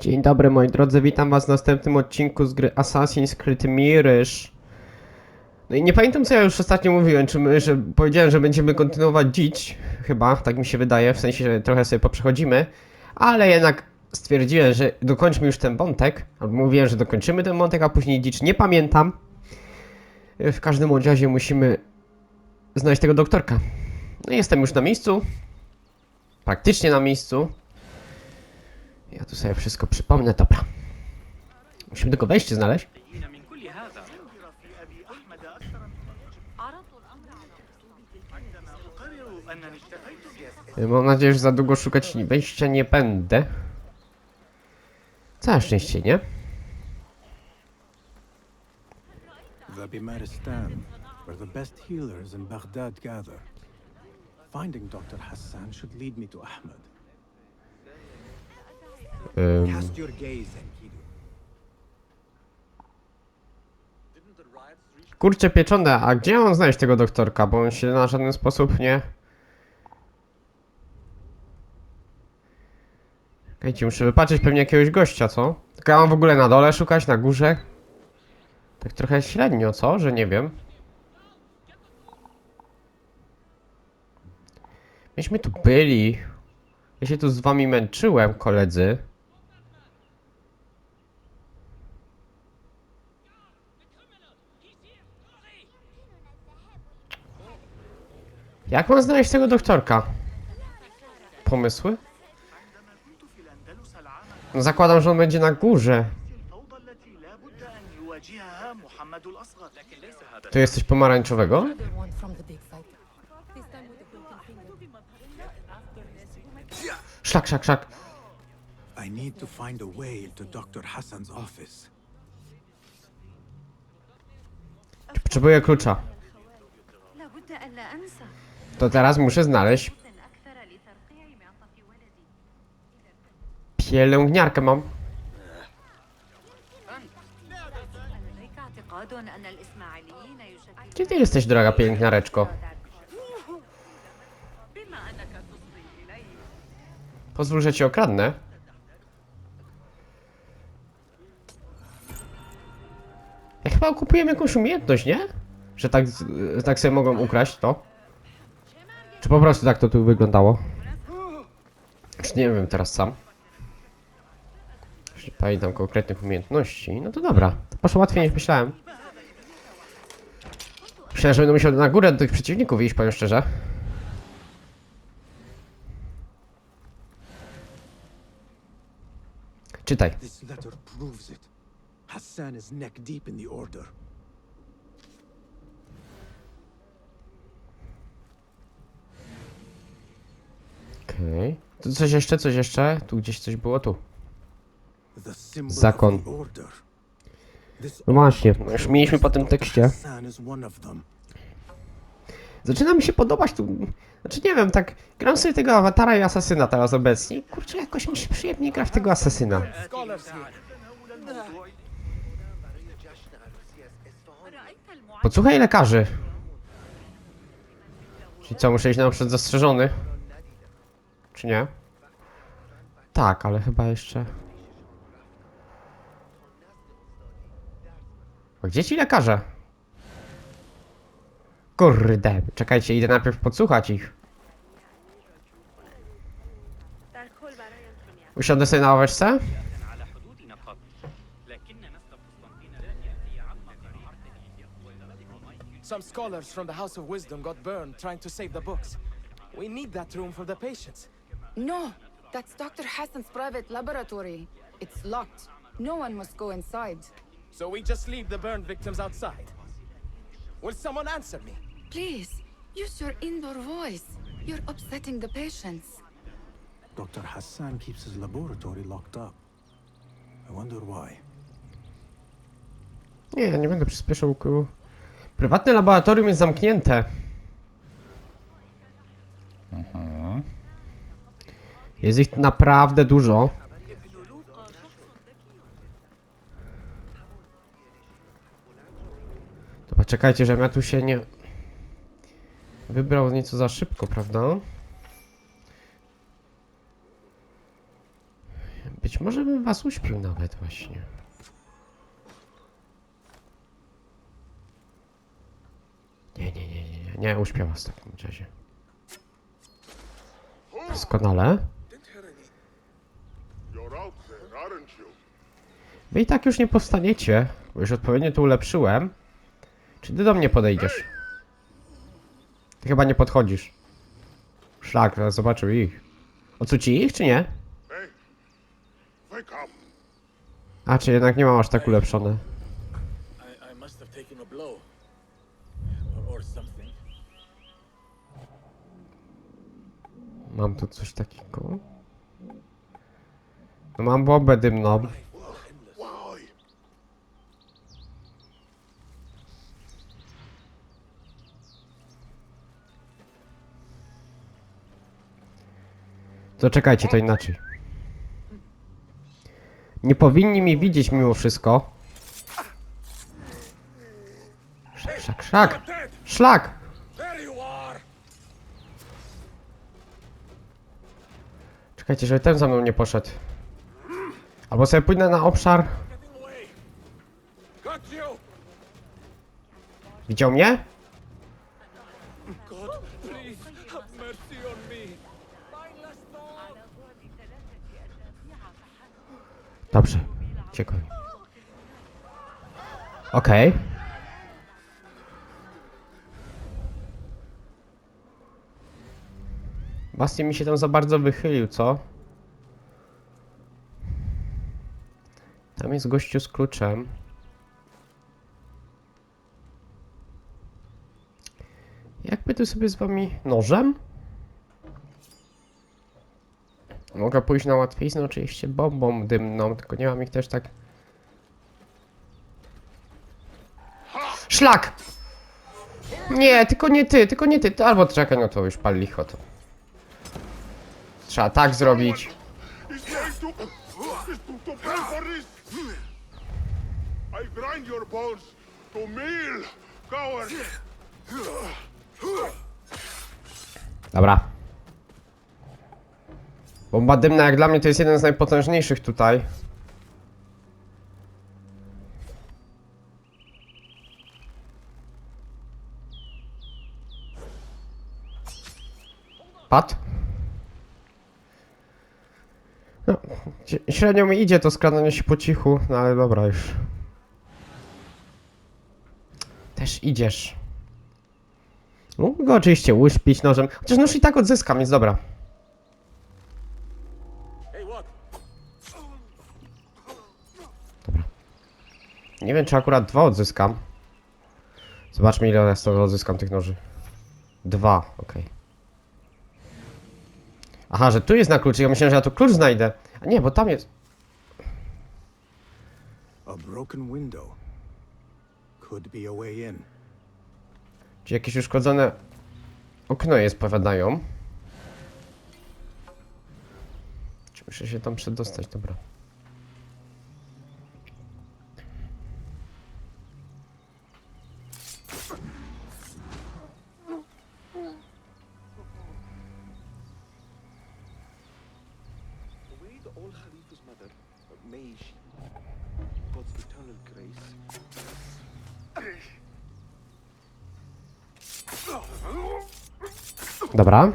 Dzień dobry moi drodzy, witam was w następnym odcinku z gry Assassin's Creed Mirage. No i nie pamiętam co ja już ostatnio mówiłem, czy my, że powiedziałem, że będziemy kontynuować dzić, chyba, tak mi się wydaje, w sensie, że trochę sobie poprzechodzimy, ale jednak stwierdziłem, że dokończmy już ten wątek, albo mówiłem, że dokończymy ten wątek, a później dzicz, nie pamiętam. W każdym razie musimy znaleźć tego doktorka. No i jestem już na miejscu, praktycznie na miejscu. Ja tu sobie wszystko przypomnę, dobra. Musimy tylko wejście znaleźć. Mam nadzieję, że za długo szukać wejścia nie będę. Całe szczęście, nie? The Bimaristan, where the best healers in Baghdad gather. Finding Dr. Hassan should lead me to Ahmed. Ym, kurczę pieczone, a gdzie mam znaleźć tego doktorka? Bo on się na żaden sposób nie... Czekajcie, muszę wypatrzeć pewnie jakiegoś gościa, co? Tylko ja mam w ogóle na dole szukać, na górze? Tak trochę średnio, co? Że nie wiem. Myśmy tu byli. Ja się tu z wami męczyłem, koledzy. Jak mam znaleźć tego doktorka? Pomysły? No zakładam, że on będzie na górze. To jesteś pomarańczowego? Szlak, szlak, szlak. I need to find a way Dr. Hassan's office. Potrzebuję klucza. To teraz muszę znaleźć. Pielęgniarkę mam. Gdzie ty jesteś, droga pielęgniareczko? Pozwól, że cię okradnę. Ja chyba kupiłem jakąś umiejętność, nie? Że tak, tak sobie mogą ukraść to. Czy po prostu tak to tu wyglądało? Już nie wiem teraz sam. Już nie pamiętam konkretnych umiejętności. No to dobra. To poszło łatwiej niż myślałem. Myślałem, że będę musiał na górę do tych przeciwników iść, powiem szczerze. Czytaj. This letter proves it. Hassan is neck deep in the order. Okej. Tu coś jeszcze, coś jeszcze? Tu gdzieś coś było, tu. Zakon. No właśnie, już mieliśmy po tym tekście. Zaczyna mi się podobać tu. Znaczy nie wiem, tak gram sobie tego awatara i asasyna teraz obecnie. Kurczę, jakoś mi się przyjemnie gra w tego asasyna. Podsłuchaj lekarzy. Czyli co, muszę iść na przykład zastrzeżony? czy nie? Tak, ale chyba jeszcze... O, gdzie ci lekarze? Kurde, czekajcie, idę najpierw podsłuchać ich. Usiądę sobie na ławeczce? Some scholars from the House of Wisdom got burned trying to save the books. We need that room for the patients. No, that's Dr. Hassan's private laboratory. It's locked. No one must go inside. So we just leave the burned victims outside. Will someone answer me? Please, use your indoor voice. You're upsetting the patients. Dr. Hassan keeps his laboratory locked up. I wonder why. Nie, nie będę przyspieszał ku... Prywatne laboratorium jest zamknięte. Mhm. Jest ich naprawdę dużo. Dobra, czekajcie, żebym ja tu się nie... Wybrał nieco za szybko, prawda? Być może bym was uśpił nawet właśnie. Nie, nie, nie, nie, nie, nie uśpię was w takim razie. Doskonale. You're out there, aren't you? Wy i tak już nie powstaniecie, bo już odpowiednio tu ulepszyłem. Czy ty do mnie podejdziesz? Ty chyba nie podchodzisz. Szlak, zobaczył ich. Ocuci ich, czy nie? A, czy jednak nie mam aż tak ulepszone. Mam tu coś takiego. No mam bombę dymną. To czekajcie, to inaczej. Nie powinni mi widzieć mimo wszystko. Szlak, szlak, szlak! Szlak! Czekajcie, żeby ten za mną nie poszedł. Albo sobie pójdę na obszar. Widział mnie? Dobrze. Ciekawe. Okej. Bastion mi się tam za bardzo wychylił, co? Tam jest gościu z kluczem. Jakby tu sobie z wami nożem? Mogę pójść na łatwiznę oczywiście bombą dymną, tylko nie mam ich też tak... Szlak! Nie, tylko nie ty, tylko nie ty, albo czekaj, no to już pal licho to. Trzeba tak zrobić. I grind your bones to meal, coward! Dobra. Bomba dymna jak dla mnie to jest jeden z najpotężniejszych tutaj. Pat? No, średnio mi idzie to skradanie się po cichu, no ale dobra już. Też idziesz. Mógłby go oczywiście uśpić nożem, chociaż nóż i tak odzyskam, więc dobra. Nie wiem, czy akurat dwa odzyskam. Zobaczmy, ile ja z tego odzyskam tych noży. Dwa, okej. Aha, że tu jest na klucz. Ja myślałem, że ja tu klucz znajdę. A nie, bo tam jest. A broken window. Could be a way in. Czy jakieś uszkodzone okno jest, powiadają. Czy muszę się tam przedostać? Dobra. Dobra.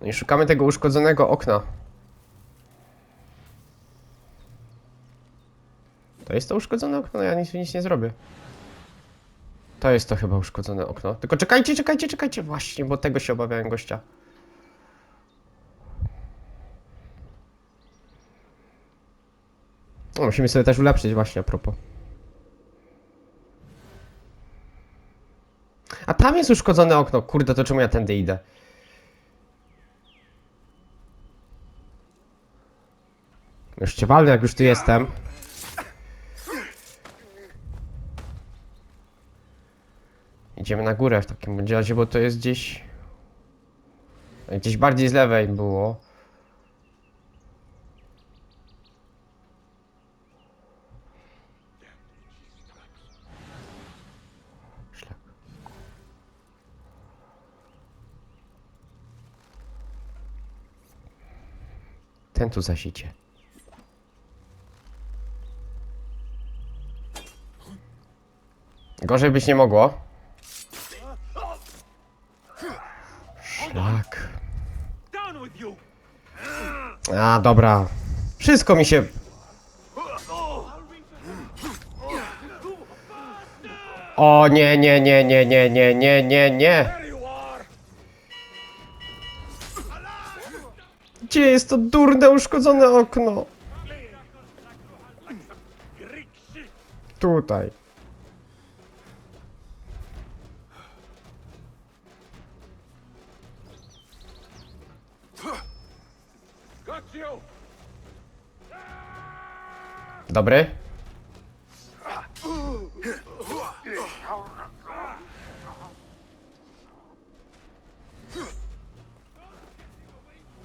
No i szukamy tego uszkodzonego okna. To jest to uszkodzone okno? No ja nic, nic nie zrobię. To jest to chyba uszkodzone okno. Tylko czekajcie, czekajcie, czekajcie. Właśnie, bo tego się obawiałem gościa. No, musimy sobie też ulepszyć właśnie a propos. A tam jest uszkodzone okno. Kurde, to czemu ja tędy idę? Już cię walnę, jak już tu jestem. Idziemy na górę w takim razie, bo to jest gdzieś... Gdzieś bardziej z lewej było. Ten tu zasicie. Gorzej być nie mogło. Szlak. A, dobra. Wszystko mi się... O nie, nie, nie, nie, nie, nie, nie, nie, nie. Gdzie jest to durne, uszkodzone okno? Tutaj. Dobry?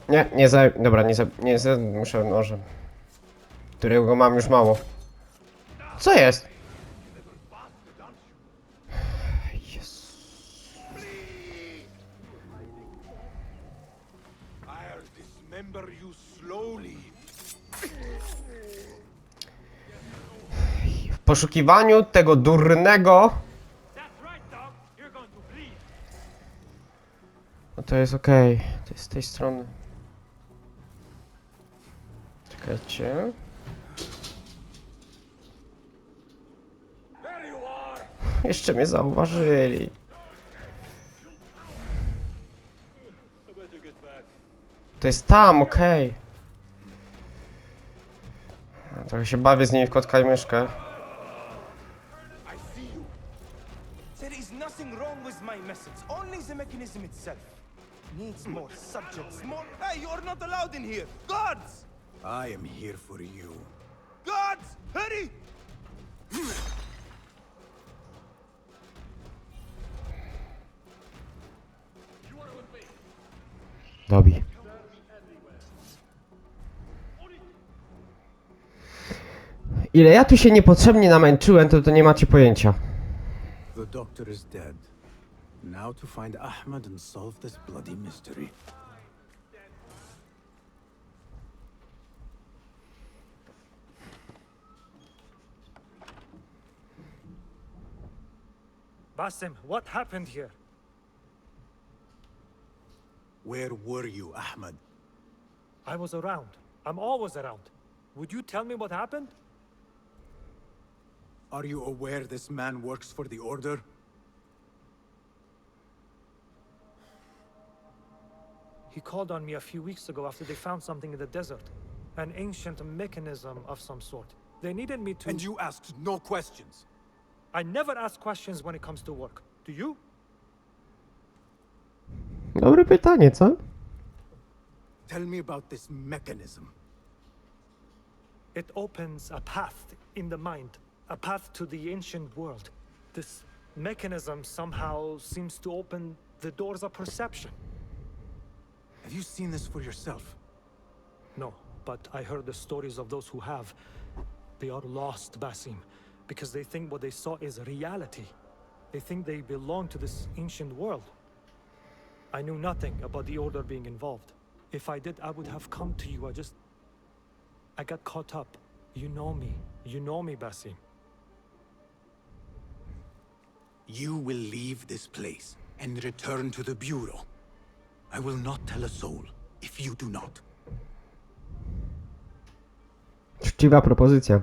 Nie, nie za... Dobra, nie za... Nie za... Muszę nożem. Którego mam już mało. Co jest? W poszukiwaniu tego durnego... No to jest okej. To jest z tej strony. Czekajcie. Jeszcze mnie zauważyli. To jest tam, okej. Okay. Trochę się bawię z nimi w kotka i myszkę. Needs more subjects, more. Hey, you're not allowed in here! Guards! I am here for you. Guards! Hurry! Dobi. Ile ja tu się niepotrzebnie namęczyłem, to to nie macie pojęcia. The doctor is dead. Now to find Ahmed and solve this bloody mystery. Basim, what happened here? Where were you, Ahmed? I was around. I'm always around. Would you tell me what happened? Are you aware this man works for the Order? He called on me a few weeks ago after they found something in the desert. An ancient mechanism of some sort. They needed me to. And you asked no questions. I never ask questions when it comes to work. Do you? Dobre pytanie, co? Tell me about this mechanism. It opens a path in the mind, a path to the ancient world. This mechanism somehow seems to open the doors of perception. Have you seen this for yourself? No, but I heard the stories of those who have. They are lost, Basim, because they think what they saw is reality. They think they belong to this ancient world. I knew nothing about the Order being involved. If I did, I would have come to you. I just. I got caught up. You know me. You know me, Basim. You will leave this place and return to the Bureau. I will not tell a soul if you do not. Uczciwa propozycja.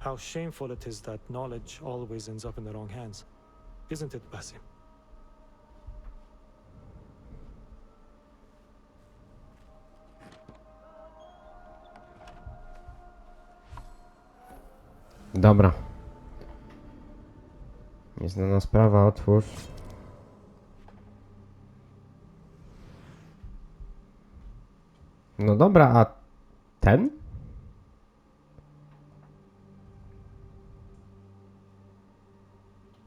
How shameful it is that knowledge always ends up in the wrong hands. Isn't it, Basim? Dobra. Nieznana sprawa, otwórz. No dobra, a ten?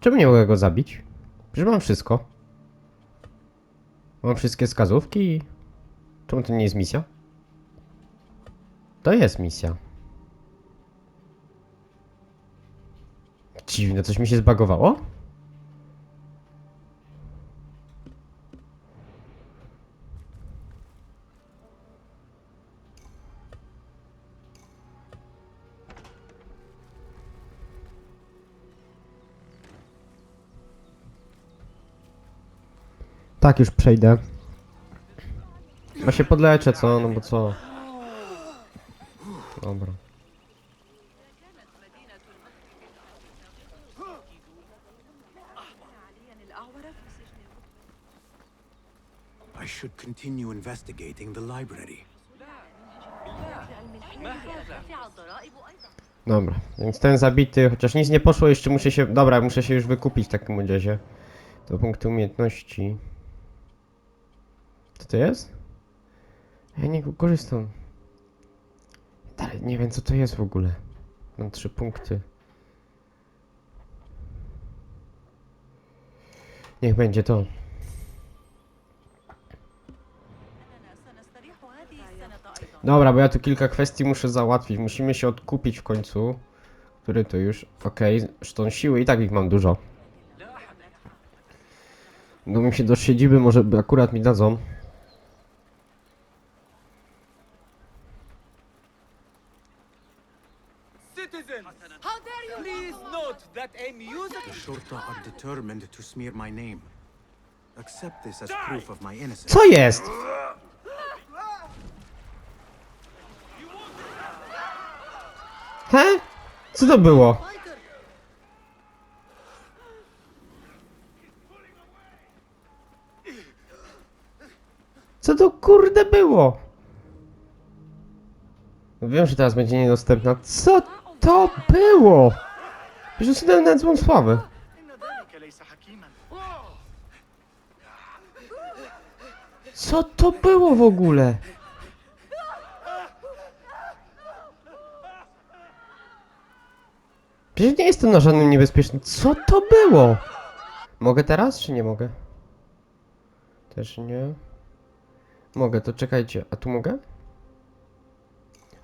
Czemu nie mogę go zabić? Przecież mam wszystko. Mam wszystkie wskazówki. Czemu to nie jest misja? To jest misja. Dziwne, coś mi się zbagowało? Tak, już przejdę. Chyba się podleczę, co? No bo co? Dobra. I should continue investigating the library. Dobra, więc ten zabity, chociaż nic nie poszło, jeszcze muszę się... Dobra, muszę się już wykupić w takim razie. To punkty umiejętności. To jest? Ja nie korzystam. Dalej, nie wiem co to jest w ogóle. Mam trzy punkty. Niech będzie to. Dobra, bo ja tu kilka kwestii muszę załatwić. Musimy się odkupić w końcu. Który to już? Okej, szton siły i tak ich mam dużo. Mi się do siedziby może akurat mi dadzą. Citizens! How dare you! Please note that a music The Shurta are determined to smear my name. Accept this as proof of my innocence. Co jest? He? Co to było? Co to kurde było? No Wiem, że teraz będzie niedostępna. Co to było? Przecież to na dzwon sławy. Co to było w ogóle? Przecież nie jestem na żadnym niebezpiecznym. Co to było? Mogę teraz, czy nie mogę? Też nie. Mogę, to czekajcie. A tu mogę?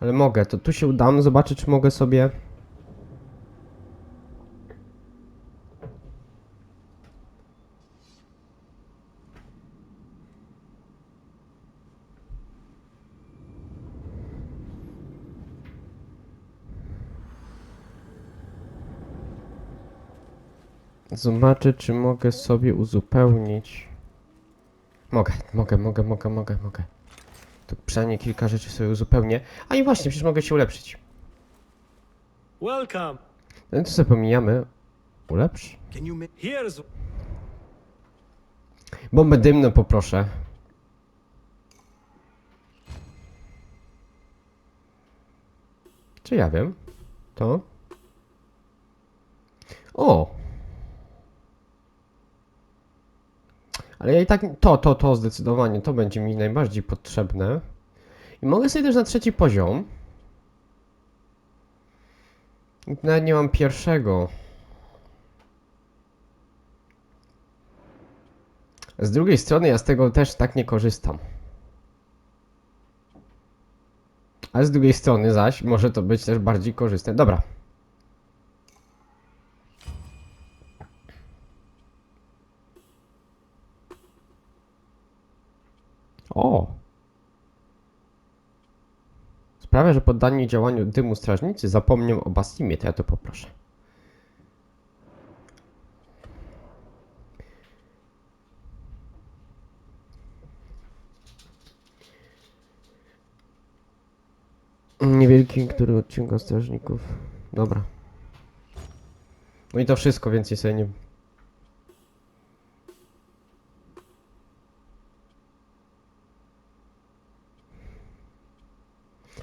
Ale mogę, to tu się udam, zobaczę, czy mogę sobie... Zobaczę, czy mogę sobie uzupełnić. Mogę, mogę, mogę, mogę, mogę, mogę. Tu przynajmniej kilka rzeczy sobie uzupełnię. A i właśnie, przecież mogę się ulepszyć. Welcome. No to sobie pomijamy. Ulepsz? Can you make Here's Bombę dymną poproszę. Czy ja wiem? To? O! Ale ja i tak... To, to, to zdecydowanie. To będzie mi najbardziej potrzebne. I mogę sobie też na trzeci poziom. Nawet nie mam pierwszego. Z drugiej strony ja z tego też tak nie korzystam. Ale z drugiej strony zaś może to być też bardziej korzystne. Dobra. O! Sprawia, że poddani działaniu dymu strażnicy zapomnią o Basimie, to ja to poproszę. Niewielki, który odciąga strażników. Dobra. No i to wszystko, więcej sobie nie...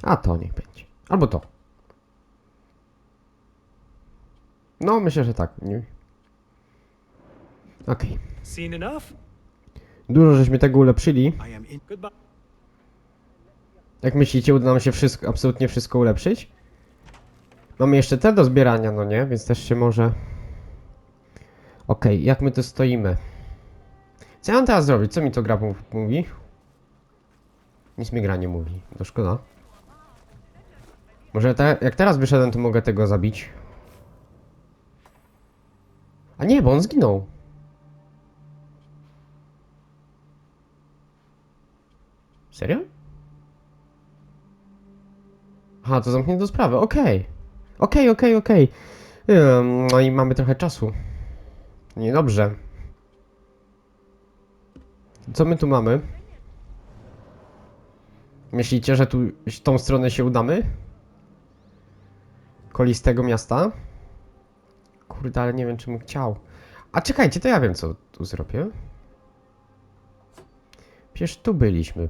A to niech będzie. Albo to. No, myślę, że tak. Okej. seen enough. Dużo żeśmy tego ulepszyli. Jak myślicie, uda nam się wszystko, absolutnie wszystko ulepszyć? Mamy jeszcze te do zbierania, no nie? Więc też się może... Okej, jak my tu stoimy? Co ja mam teraz zrobić? Co mi to gra mów- mówi? Nic mi gra nie mówi. To szkoda. Może te, jak teraz wyszedłem, to mogę tego zabić. A nie, bo on zginął. Serio? Aha, to zamknięto sprawę, okej. Okej, okej, okej. Ym, No i mamy trochę czasu. Niedobrze. Co my tu mamy? Myślicie, że tu tą stronę się udamy? Kolistego miasta? Kurde, ale nie wiem, czym chciał. A czekajcie, to ja wiem, co tu zrobię. Przecież tu byliśmy.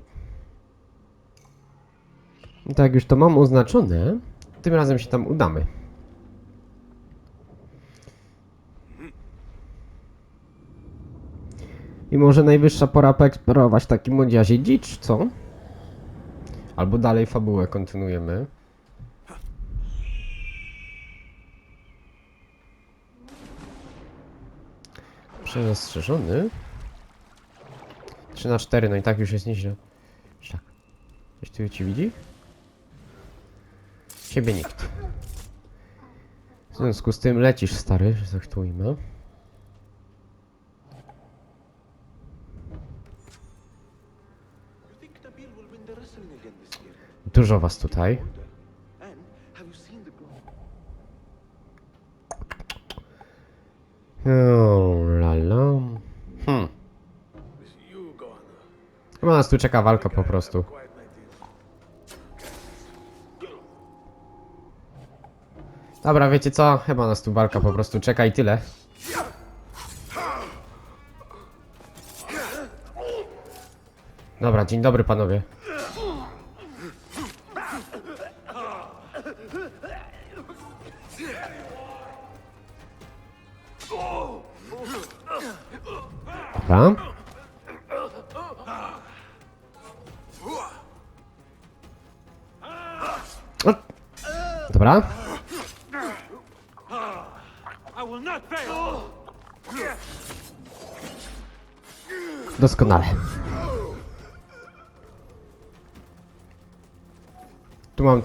Tak, już to mam oznaczone. Tym razem się tam udamy. I może najwyższa pora poeksplorować w takim dzicz, co? Albo dalej fabułę kontynuujemy. Przestrzeżony. 3 na 4, no i tak już jest nieźle. Tak. Ktoś tu ci widzi? Ciebie nikt. W związku z tym lecisz, stary, że tak this year? Dużo was tutaj. And Chyba nas tu czeka walka po prostu. Dobra, wiecie co? Chyba nas tu walka po prostu czeka i tyle. Dobra, dzień dobry panowie.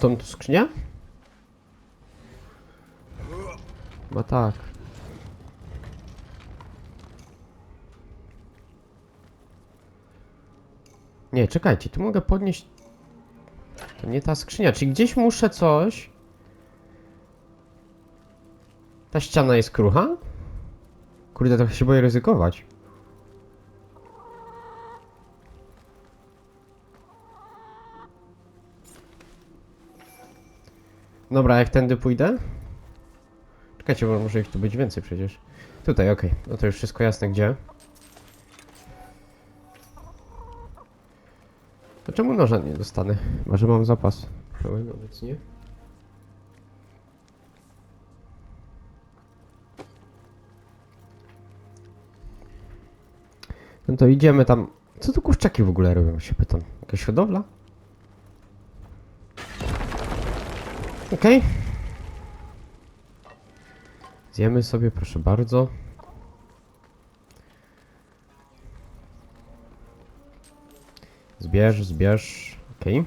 Tą tu skrzynię? Chyba tak. Nie, czekajcie, tu mogę podnieść... To nie ta skrzynia, czyli gdzieś muszę coś... Ta ściana jest krucha? Kurde, trochę się boję ryzykować. Dobra, jak tędy pójdę? Czekajcie, bo może ich tu być więcej przecież. Tutaj, okej. No to już wszystko jasne, gdzie? To czemu noża nie dostanę? Może mam zapas pełen obecnie? No to idziemy tam. Co tu kurczaki w ogóle robią, się pytam. Jakaś hodowla? Okej. Zjemy sobie, proszę bardzo. Zbierz, zbierz. Okej.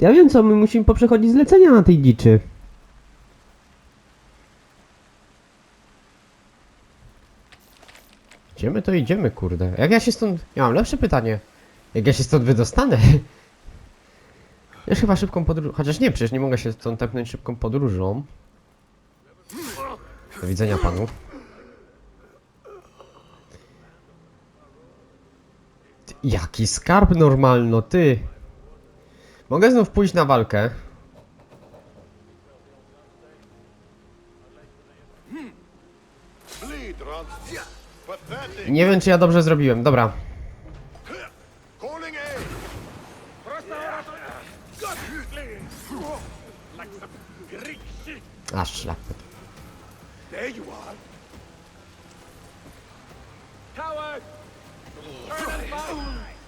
Ja wiem co, my musimy poprzechodzić zlecenia na tej dziczy. Idziemy to idziemy, kurde. Jak ja się stąd... Ja mam lepsze pytanie. Jak ja się stąd wydostanę? Wiesz chyba szybką podróż... Chociaż nie, przecież nie mogę się stąd tepnąć szybką podróżą. Do widzenia panu. Ty, Jaki skarb normalno, ty! Mogę znów pójść na walkę. Pathetic. Nie wiem, czy ja dobrze zrobiłem. Dobra. Aż szlak.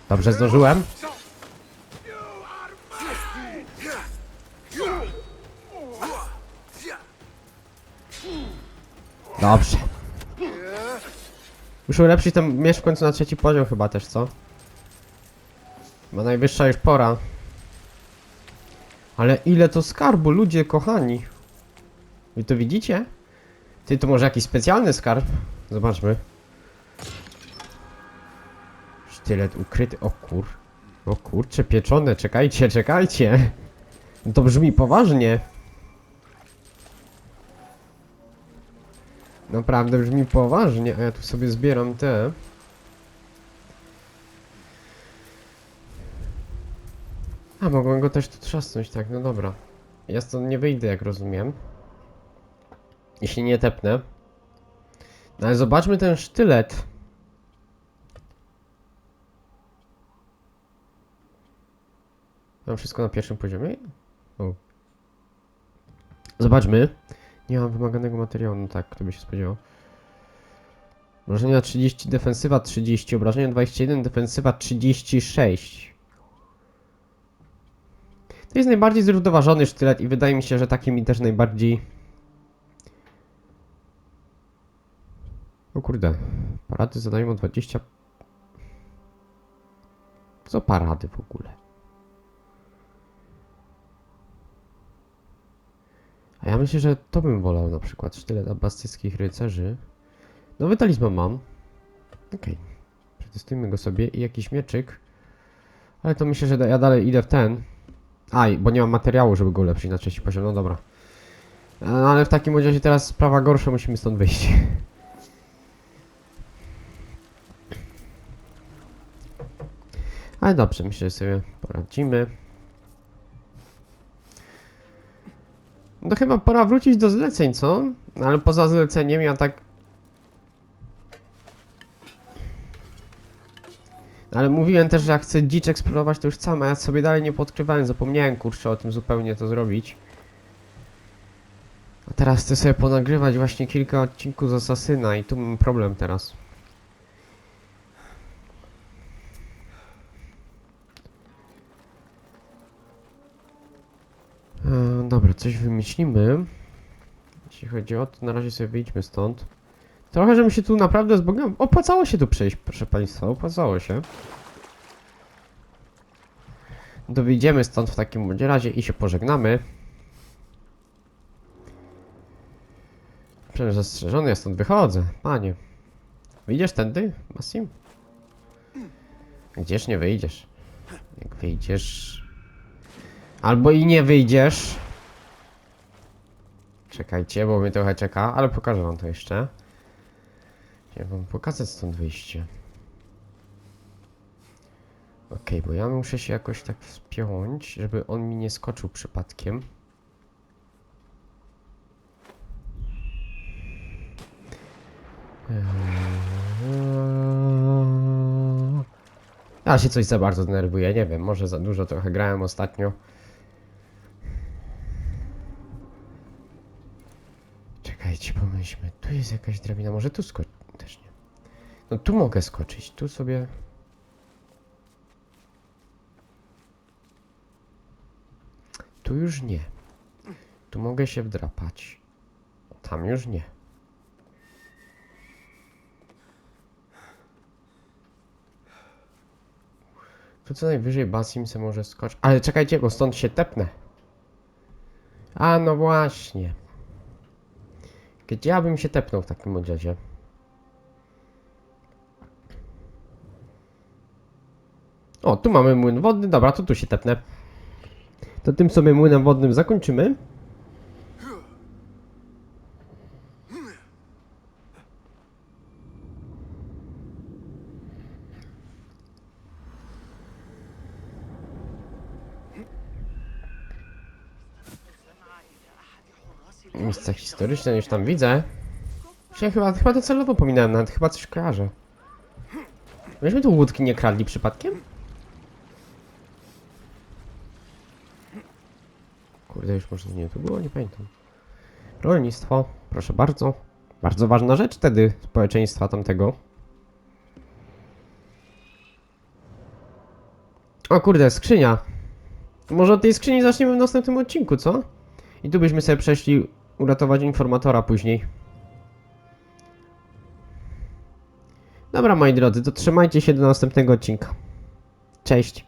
Dobrze zdążyłem. Dobrze. Muszę ulepszyć ten miecz w końcu na trzeci poziom chyba też, co? Ma najwyższa już pora. Ale ile to skarbu, ludzie kochani. Wy to widzicie? Ty, to może jakiś specjalny skarb? Zobaczmy. Sztylet ukryty, o kur... O kurcze, pieczone, czekajcie, czekajcie. To brzmi poważnie. Naprawdę brzmi poważnie, a ja tu sobie zbieram te... A, mogłem go też tu trzasnąć, tak, no dobra. Ja stąd nie wyjdę, jak rozumiem. Jeśli nie tepnę. No ale zobaczmy ten sztylet. Mam wszystko na pierwszym poziomie? O. Zobaczmy. Nie mam wymaganego materiału, no tak, kto by się spodziewał. Obrażenia 30, defensywa 30, obrażenia 21, defensywa 36. To jest najbardziej zrównoważony sztylet i wydaje mi się, że taki mi też najbardziej... O kurde, parady zadają o 20... Co parady w ogóle? A ja myślę, że to bym wolał na przykład sztylet abastyckich rycerzy. Nowy talizman mam. Okej. Przetestujmy go sobie i jakiś mieczyk. Ale to myślę, że ja dalej idę w ten. Aj, bo nie mam materiału, żeby go ulepszyć na trzeci poziom, no dobra. E, Ale w takim razie teraz sprawa gorsza, musimy stąd wyjść. Ale dobrze, myślę, że sobie poradzimy. No chyba pora wrócić do zleceń, co? Ale poza zleceniem ja tak... Ale mówiłem też, że jak chcę dzicz eksplorować, to już sam, a ja sobie dalej nie podkrywałem, zapomniałem kurczę o tym zupełnie to zrobić. A teraz chcę sobie ponagrywać właśnie kilka odcinków z Asasyna i tu mam problem teraz. Dobra, coś wymyślimy. Jeśli chodzi o to, na razie sobie wyjdźmy stąd. Trochę, żebym się tu naprawdę zbogał. Opłacało się tu przejść, proszę państwa, opłacało się. To wyjdziemy stąd w takim bądź razie i się pożegnamy. Przecież zastrzeżony, ja stąd wychodzę, panie. Wyjdziesz tędy, Massim? Gdzież nie wyjdziesz? Jak wyjdziesz... Albo i nie wyjdziesz. Czekajcie, bo mnie trochę czeka, ale pokażę wam to jeszcze. Chciałem wam pokazać stąd wyjście. Okej, bo ja muszę się jakoś tak wspiąć, żeby on mi nie skoczył przypadkiem. Eee... Ja się coś za bardzo denerwuję, nie wiem, może za dużo trochę grałem ostatnio. Czekajcie, pomyślmy. Tu jest jakaś drabina, może tu skoczyć? Też nie. No tu mogę skoczyć, tu sobie... Tu już nie. Tu mogę się wdrapać. Tam już nie. Tu co najwyżej Basim se może skoczyć. Ale czekajcie, bo stąd się tepnę. A no właśnie. Gdzie ja bym się tepnął w takim razie? O, tu mamy młyn wodny. Dobra, to tu się tepnę. To tym sobie młynem wodnym zakończymy. Miejsca historyczne już tam widzę. Ja chyba, chyba to celowo pominąłem, nawet chyba coś kojarzę. Myśmy tu łódki nie kradli przypadkiem? Kurde, już może nie to było, nie pamiętam. Rolnictwo, proszę bardzo. Bardzo ważna rzecz wtedy społeczeństwa tamtego. O kurde, skrzynia. Może od tej skrzyni zaczniemy w następnym odcinku, co? I tu byśmy sobie przeszli uratować informatora później. Dobra, moi drodzy, to trzymajcie się do następnego odcinka. Cześć.